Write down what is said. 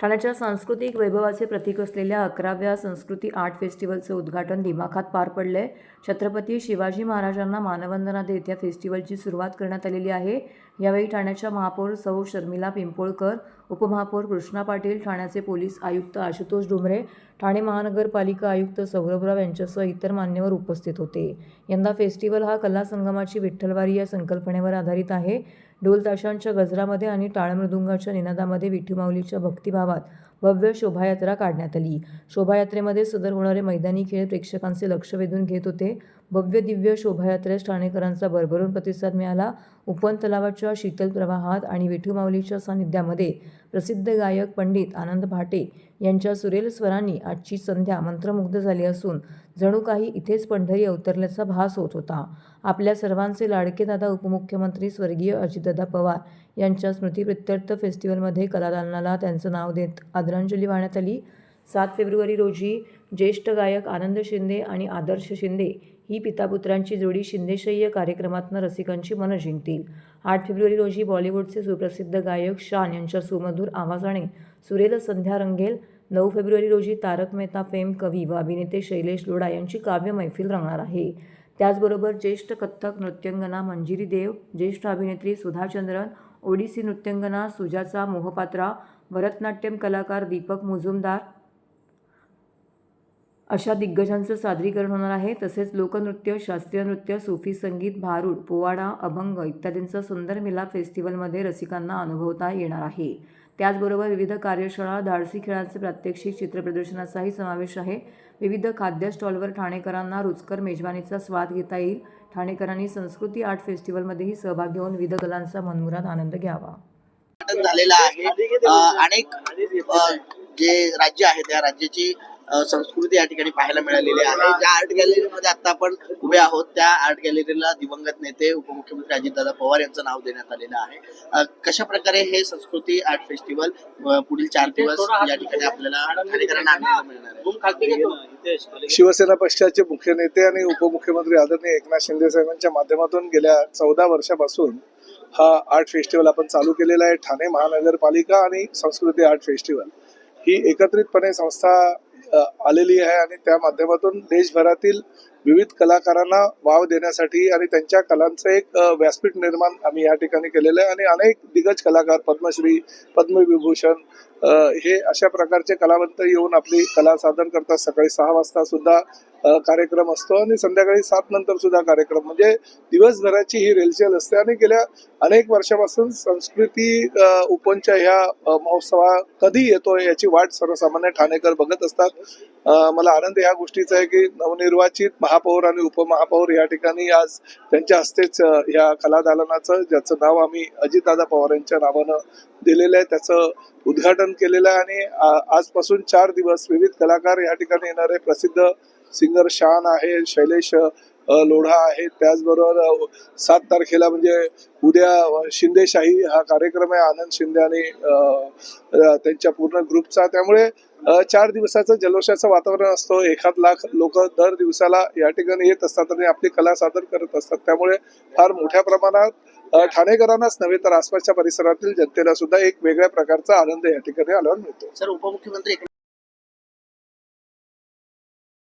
ठाण्याच्या सांस्कृतिक वैभवाचे प्रतीक असलेल्या अकराव्या संस्कृती आर्ट फेस्टिवलचं उद्घाटन दिमाखात पार पडलंय. छत्रपती शिवाजी महाराजांना मानवंदना देत या फेस्टिवलची सुरुवात करण्यात आलेली आहे. यावेळी ठाण्याच्या महापौर सौ शर्मिला पिंपोळकर उपमहापौर कृष्णा पाटील ठाण्याचे पोलीस आयुक्त आशुतोष डुमरे ठाणे महानगरपालिका आयुक्त सौरभराव यांच्यासह इतर मान्यवर उपस्थित होते. यंदा फेस्टिवल हा कला संगमाची विठ्ठलवारी या संकल्पनेवर आधारित आहे. ढोल ताशांच्या गजरामध्ये आणि टाळमृदुंगाच्या निनादामध्ये विठीमाऊलीच्या भक्तिभावात भव्य शोभायात्रा काढण्यात आली. शोभायात्रेमध्ये सदर होणारे मैदानी खेळ प्रेक्षकांचे लक्ष वेधून घेत होते. भव्य दिव्य शोभायात्रेस ठाणेकरांचा भरभरून प्रतिसाद मिळाला. उपवन तलावाच्या शीतल प्रवाहात आणि विठूमाऊलीच्या सानिध्यामध्ये प्रसिद्ध गायक पंडित आनंद भाटे यांच्या सुरेल स्वरांनी आजची संध्या मंत्रमुग्ध झाली असून जणू काही इथेच पंढरी अवतरल्याचा भास होत होता. आपल्या सर्वांचे लाडके दादा उपमुख्यमंत्री स्वर्गीय अजितदादा पवार यांच्या स्मृतीप्रित्यर्थ फेस्टिवलमध्ये कलादालनाला त्यांचं नाव देत आदरांजली वाहण्यात आली. सात फेब्रुवारी रोजी ज्येष्ठ गायक आनंद शिंदे आणि आदर्श शिंदे ही पितापुत्रांची जोडी शिंदेशय्य कार्यक्रमातनं रसिकांची मनं जिंकतील. आठ फेब्रुवारी रोजी बॉलिवूडचे सुप्रसिद्ध गायक शान यांच्या सुमधूर आवाजाने सुरेल संध्या रंगेल नऊ फेब्रुवारी रोजी तारक मेहता फेम कवी व अभिनेते शैलेश लोढा यांची काव्य मैफिल रंगणार आहे. त्याचबरोबर ज्येष्ठ कथ्थक नृत्यांगना मंजिरी देव ज्येष्ठ अभिनेत्री सुधाचंद्रन ओडिसी नृत्यांगना सुजाचा मोहपात्रा भरतनाट्यम कलाकार दीपक मुजुमदार अशा दिग्गजांचं सादरीकरण होणार आहे. तसेच लोकनृत्य शास्त्रीय नृत्य सूफी संगीत भारूड पोवाडा अभंग इत्यादींचा सुंदर मिलाप फेस्टिवलमध्ये रसिकांना अनुभवता येणार आहे. त्याचबरोबर विविध कार्यशाळा धाडसी खेळांचे प्रात्यक्षिक चित्रप्रदर्शनाचाही समावेश आहे. विविध खाद्य स्टॉलवर ठाणेकरांना रुचकर मेजवानीचा स्वाद घेता येईल. ठाणेकरांनी संस्कृती आर्ट फेस्टिवलमध्येही सहभाग घेऊन विविध कलांचा मनमुराद आनंद घ्यावा. झालेला आहे. अनेक जे राज्य आहे त्या राज्याची संस्कृती या ठिकाणी पाहायला मिळालेली आहे. ज्या आर्ट गॅलरीमध्ये आता आपण उभे आहोत त्या आर्ट गॅलरीला दिवंगत नेते उपमुख्यमंत्री अजितदादा पवार यांचं नाव देण्यात आलेलं आहे. कशा प्रकारे हे संस्कृती आर्ट फेस्टिवल पुढील चार दिवस या ठिकाणी आपल्याला ठाणेकरांना आनंद मिळणार आहे? शिवसेना पक्षाचे मुख्य नेते आणि उपमुख्यमंत्री आदरणीय एकनाथ शिंदे साहेबांच्या माध्यमातून गेल्या चौदा वर्षापासून हा आर्ट फेस्टिवल आपण चालू केलेला आहे. ठाणे महानगरपालिका आणि संस्कृती आर्ट फेस्टिवल ही एकत्रितपणे संस्था आलेली आहे आणि त्या माध्यमातून देशभरातील विविध कलाकारांना वाव देण्यासाठी आणि त्यांच्या कलांचं एक व्यासपीठ निर्माण आम्ही या ठिकाणी केलेलं आहे. आणि अनेक दिग्गज कलाकार पद्मश्री पद्मविभूषण हे अशा प्रकारचे कलावंत येऊन आपली कला सादर करतात. सकाळी सहा वाजता सुद्धा कार्यक्रम असतो आणि संध्याकाळी सात नंतर सुद्धा कार्यक्रम. म्हणजे दिवसभराची ही रेलचेल असते आणि गेल्या अनेक वर्षापासून संस्कृती उपनच्या ह्या महोत्सवा कधी येतो याची वाट सर्वसामान्य ठाणेकर बघत असतात. मला आनंद या गोष्टीचा आहे की नवनिर्वाचित महापौर आणि उपमहापौर या ठिकाणी आज त्यांच्या हस्तेच या ह्या कलादालनाचं ज्याचं नाव आम्ही अजितदादा पवार यांच्या नावानं दिलेलं आहे त्याचं उद्घाटन केलेलं आहे. आणि आजपासून चार दिवस विविध कलाकार या ठिकाणी येणारे प्रसिद्ध सिंगर शान आहे शैलेश लोढा आहे. त्याचबरोबर सात तारखेला म्हणजे उद्या शिंदेशाही हा कार्यक्रम आहे. आनंद शिंदे आणि त्यांच्या पूर्ण ग्रुपचा. त्यामुळे चार दिवसाचं जल्लोषाचं वातावरण असतं. एखाद लाख लोक दर दिवसाला या ठिकाणी येत असतात आणि आपली कला सादर करत असतात. त्यामुळे फार मोठ्या प्रमाणात ठाणेकरांनाच नव्हे तर आसपासच्या परिसरातील जनतेला सुद्धा एक वेगळ्या प्रकारचा आनंद या ठिकाणी आल्यावर मिळतो सर उपमुख्यमंत्री